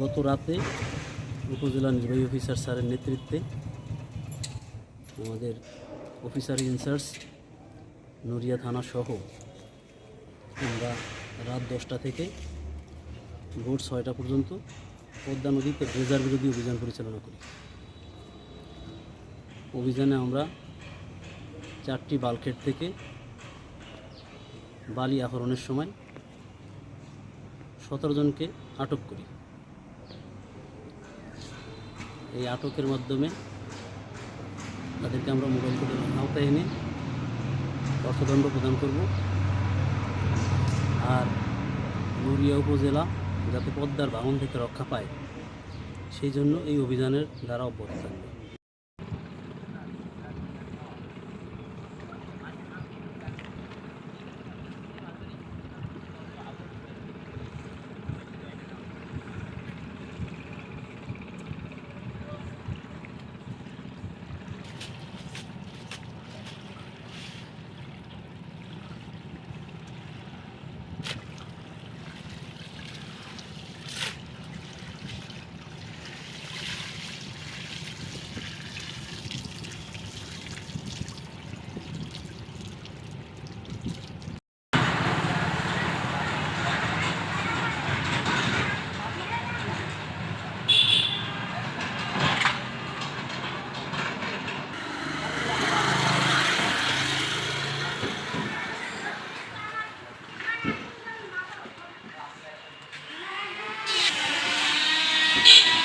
গত রাতে উপজেলা নির্বাহী অফিসার স্যারের নেতৃত্বে আমাদের অফিসার ইনচার্জ নড়িয়া থানা সহ আমরা রাত দশটা থেকে ভোর ছয়টা পর্যন্ত পদ্মা নদীতে ড্রেজার বিরোধী অভিযান পরিচালনা করি। অভিযানে আমরা চারটি বালখেট থেকে বালি আহরণের সময় সতেরো জনকে আটক করি। এই আটকের মাধ্যমে তাদেরকে আমরা মোবাইল আওতায় এনে অর্থদণ্ড প্রদান করব আর নড়িয়া উপজেলা যাতে পদ্মার বাহন থেকে রক্ষা পায়, সেই জন্য এই অভিযানের দ্বারা অব্যাহত থাকবে। you.